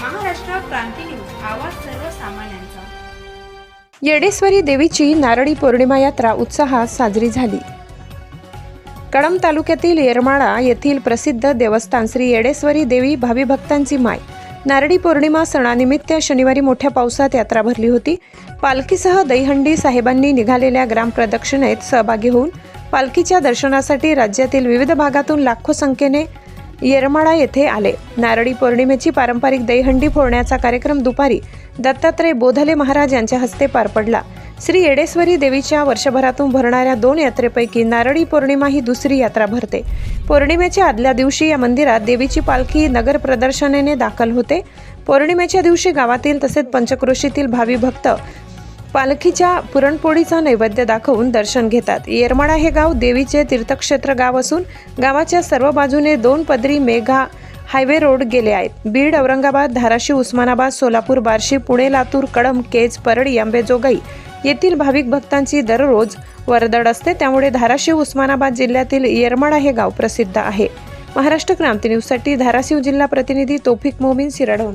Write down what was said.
क्रांती news आवाज सर्वसामान्यांचा. येडेश्वरी देवीची नारळी पौर्णिमा यात्रा उत्साहात साजरी झाली. कळंब तालुक्यातील येरमाळा येथील प्रसिद्ध देवस्थान श्री येडेश्वरी देवी भावी भक्तांची माय. नारळी पौर्णिमा सणानिमित्त शनिवारी मोठ्या पावसात यात्रा भरली होती. पालखीसह दहीहंडी साहेबांनी निघालेल्या ग्रामप्रदक्षिणेत सहभागी होऊन पालखीच्या दर्शनासाठी राज्यातील विविध भागातून लाखो संख्येने येरमाळा येथे आले. नारळी पौर्णिमेची पारंपरिक दहीहंडी फोडण्याचा कार्यक्रम दुपारी दत्तात्रय बोधले महाराज यांच्या हस्ते पार पडला. श्री येडेश्वरी देवीच्या वर्षभरातून भरणाऱ्या दोन यात्रेपैकी नारळी पौर्णिमा ही दुसरी यात्रा भरते. पौर्णिमेच्या आदल्या दिवशी या मंदिरात देवीची पालखी नगर प्रदर्शनेने दाखल होते. पौर्णिमेच्या दिवशी गावातील तसेच पंचक्रोशीतील भावी भक्त पालखीच्या पुरणपोळीचा नैवेद्य दाखवून दर्शन घेतात. येरमाळा हे गाव देवीचे तीर्थक्षेत्र गाव असून गावाच्या सर्व बाजूने दोन पदरी मेघा हायवे रोड गेले आहेत. बीड औरंगाबाद धाराशिव उस्मानाबाद सोलापूर बार्शी पुणे लातूर कडम केज परळी अंबेजोगाई येथील भाविक भक्तांची दररोज वर्दळ असते. त्यामुळे धाराशिव उस्मानाबाद जिल्ह्यातील येरमाळा हे गाव प्रसिद्ध आहे. महाराष्ट्र क्रांती न्यूजसाठी धाराशिव जिल्हा प्रतिनिधी तोफिक मोमीन सिराडोन